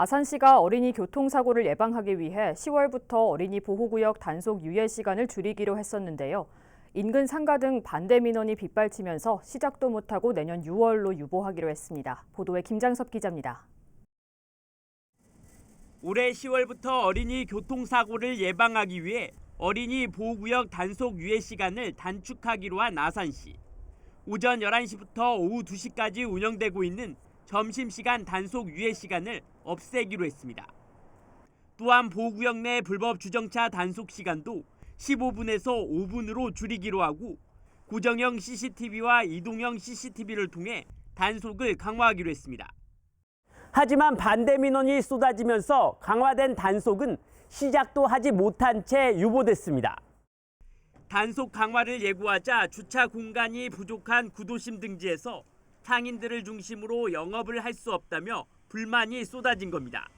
아산시가 어린이 교통사고를 예방하기 위해 10월부터 어린이 보호구역 단속 유예 시간을 줄이기로 했었는데요. 인근 상가 등 반대 민원이 빗발치면서 시작도 못하고 내년 6월로 유보하기로 했습니다. 보도에 김장섭 기자입니다. 올해 10월부터 어린이 교통사고를 예방하기 위해 어린이 보호구역 단속 유예 시간을 단축하기로 한 아산시. 오전 11시부터 오후 2시까지 운영되고 있는 점심시간 단속 유예 시간을 없애기로 했습니다. 또한 보호구역 내 불법 주정차 단속 시간도 15분에서 5분으로 줄이기로 하고 고정형 CCTV와 이동형 CCTV를 통해 단속을 강화하기로 했습니다. 하지만 반대 민원이 쏟아지면서 강화된 단속은 시작도 하지 못한 채 유보됐습니다. 단속 강화를 예고하자 주차 공간이 부족한 구도심 등지에서 상인들을 중심으로 영업을 할 수 없다며 불만이 쏟아진 겁니다.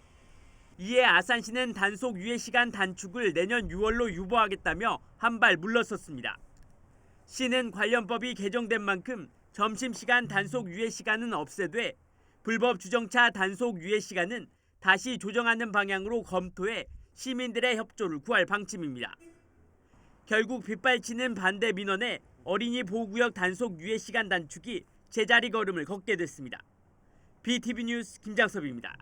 이에 아산시는 단속 유예 시간 단축을 내년 6월로 유보하겠다며 한발 물러섰습니다. 시는 관련법이 개정된 만큼 점심시간 단속 유예 시간은 없애돼 불법 주정차 단속 유예 시간은 다시 조정하는 방향으로 검토해 시민들의 협조를 구할 방침입니다. 결국 빗발치는 반대 민원에 어린이 보호구역 단속 유예 시간 단축이 제자리 걸음을 걷게 됐습니다. BTV 뉴스 김장섭입니다.